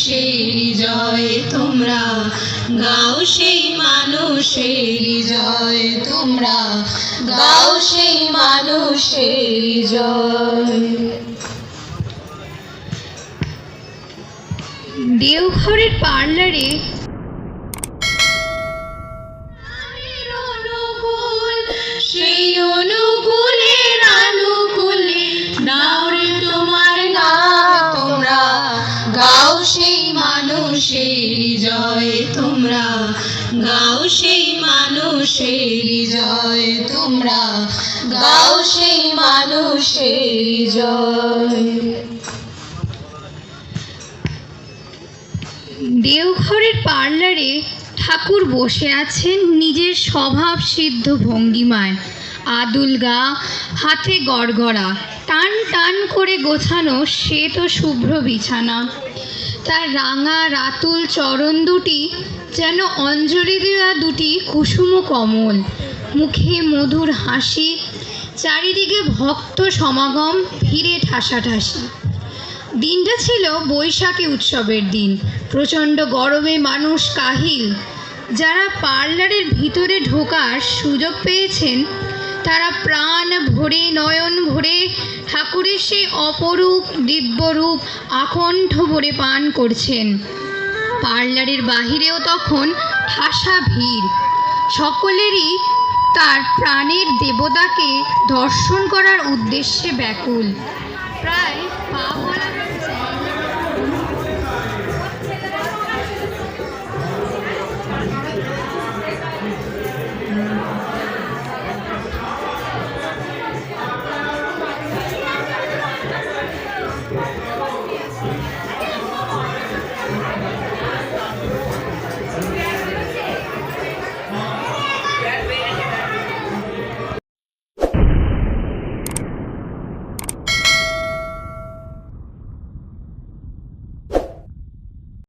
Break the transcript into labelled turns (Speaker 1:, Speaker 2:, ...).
Speaker 1: মানুষের জয় তোমরা গাও সেই মানুষের জয়
Speaker 2: তোমরা
Speaker 1: গাও সেই মানুষের জয় দেওঘরের পার্লারে মানুষের জয় তোমরা গাও সেই মানুষের জয় তোমরা গাও সেই মানুষের জয়
Speaker 2: দেওঘরের পার্লারে ঠাকুর বসে আছেন নিজের স্বভাব সিদ্ধ ভঙ্গিমায়। আদুল গা হাতে গড়গড়া, টান টান করে গোছানো শ্বেত শুভ্র বিছানা। তার রাঙা, রাতুল, চরণ দুটি যেন অঞ্জলি দেওয়া দুটি কুসুম কমল। মুখে মধুর হাসি, চারিদিকে ভক্ত সমাগম, ভিড়ে ঠাসাঠাসি। দিনটা ছিল বৈশাখী উৎসবের দিন। প্রচণ্ড গরমে মানুষ কাহিল। যারা পার্লারের ভিতরে ঢোকার সুযোগ পেয়েছেন তারা প্রাণ ভরে, নয়ন ভরে, ঠাকুরের সেই অপরূপ দিব্যরূপ আকণ্ঠ ভরে পান করছেন। পার্লারের বাহিরেও তখন ঠাসা ভিড়। সকলেরই তার প্রাণের দেবতাকে দর্শন করার উদ্দেশ্যে ব্যাকুল। প্রায় পা